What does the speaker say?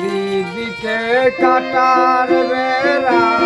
চারিদিকে কাটার বেড়া।